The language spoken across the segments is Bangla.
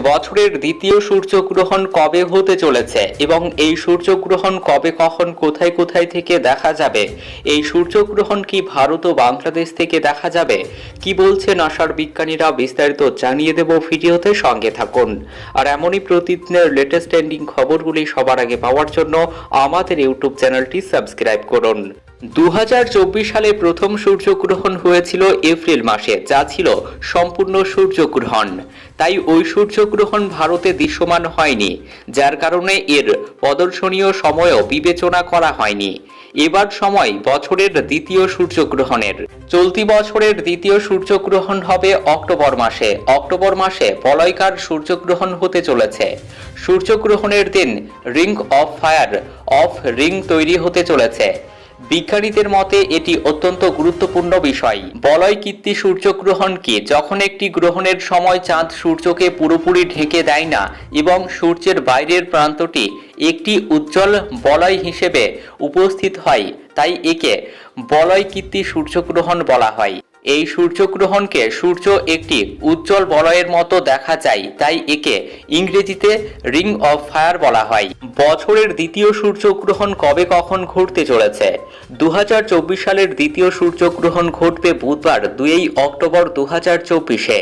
বছরের দ্বিতীয় সূর্যগ্রহণ কবে হতে চলেছে এবং এই সূর্যগ্রহণ কবে, কখন, কোথায় কোথায় থেকে দেখা যাবে? এই সূর্যগ্রহণ কি ভারত ও বাংলাদেশ থেকে দেখা যাবে? কি বলছে নাসার বিজ্ঞানীরা বিস্তারিত জানিয়ে দেব ভিডিওতে সঙ্গে থাকুন। আর এমনই প্রতিদিনের লেটেস্ট ট্রেন্ডিং খবরগুলি সবার আগে পাওয়ার জন্য আমাদের ইউটিউব চ্যানেলটি সাবস্ক্রাইব করুন। দু হাজার চব্বিশ সালে প্রথম সূর্যগ্রহণ হয়েছিল এপ্রিল মাসে, যা ছিল সম্পূর্ণ সূর্যগ্রহণ। তাই ওই সূর্যগ্রহণ ভারতে দৃশ্যমান হয়নি, যার কারণে এর প্রদর্শনীয় সময়ও বিবেচনা করা হয়নি। এবার সময় বছরের দ্বিতীয় সূর্যগ্রহণের। চলতি বছরের দ্বিতীয় সূর্যগ্রহণ হবে অক্টোবর মাসে। অক্টোবর মাসে বলয়কার সূর্যগ্রহণ হতে চলেছে। সূর্যগ্রহণের দিন ring of fire, of ring তৈরি হতে চলেছে। বিজ্ঞানীদের মতে এটি অত্যন্ত গুরুত্বপূর্ণ বিষয়। বলয় কীর্তি সূর্যগ্রহণকে যখন একটি গ্রহণের সময় চাঁদ সূর্যকে পুরোপুরি ঢেকে দেয় না এবং সূর্যের বাইরের প্রান্তটি একটি উজ্জ্বল বলয় হিসেবে উপস্থিত হয়, তাই একে বলয় কীর্তি সূর্যগ্রহণ বলা হয়। এই সূর্যগ্রহণকে সূর্য একটি উজ্জ্বল বলয়ের মতো দেখা যায়, তাই একে ইংরেজিতে রিং অফ ফায়ার বলা হয়। বছরের দ্বিতীয় সূর্যগ্রহণ কবে কখন ঘটতে চলেছে? দু হাজার চব্বিশ সালের দ্বিতীয় সূর্যগ্রহণ ঘটবে বুধবার, দুই অক্টোবর দু চব্বিশে।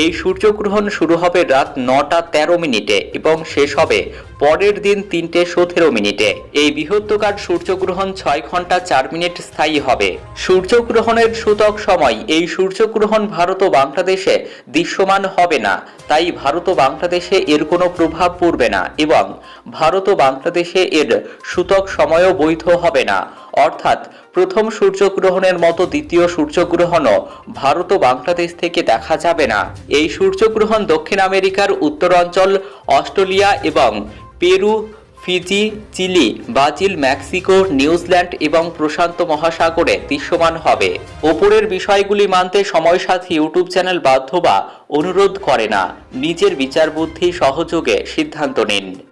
এই সূর্যগ্রহণ শুরু হবে রাত নটা তেরো মিনিটে এবং শেষ হবে পরের দিন তিনটে সতেরো মিনিটে। এই বৃহত্তকার সূর্যগ্রহণ ছয় ঘণ্টা চার মিনিট স্থায়ী হবে। সূর্যগ্রহণের সূতক সময়, এই সূর্যগ্রহণ ভারত ও বাংলাদেশে দৃশ্যমান হবে না, তাই ভারত ও বাংলাদেশে এর কোনো প্রভাব পড়বে না এবং ভারত ও বাংলাদেশে এর সূতক সময়ও বৈধ হবে না। অর্থাৎ প্রথম সূর্যগ্রহণের মতো দ্বিতীয় সূর্যগ্রহণও ভারত ও বাংলাদেশ থেকে দেখা যাবে না। এই সূর্যগ্রহণ দক্ষিণ আমেরিকার উত্তরাঞ্চল, অস্ট্রেলিয়া এবং Peru, Fiji, Chile, Brazil, Mexico, New Zealand এবং প্রশান্ত মহাসাগরে দৃশ্যমান হবে। ওপরের বিষয়গুলি মানতে সময়সাথী ইউটিউব চ্যানেল বাধ্য বা অনুরোধ করে না। নিজের বিচার বুদ্ধি সহযোগে সিদ্ধান্ত নিন।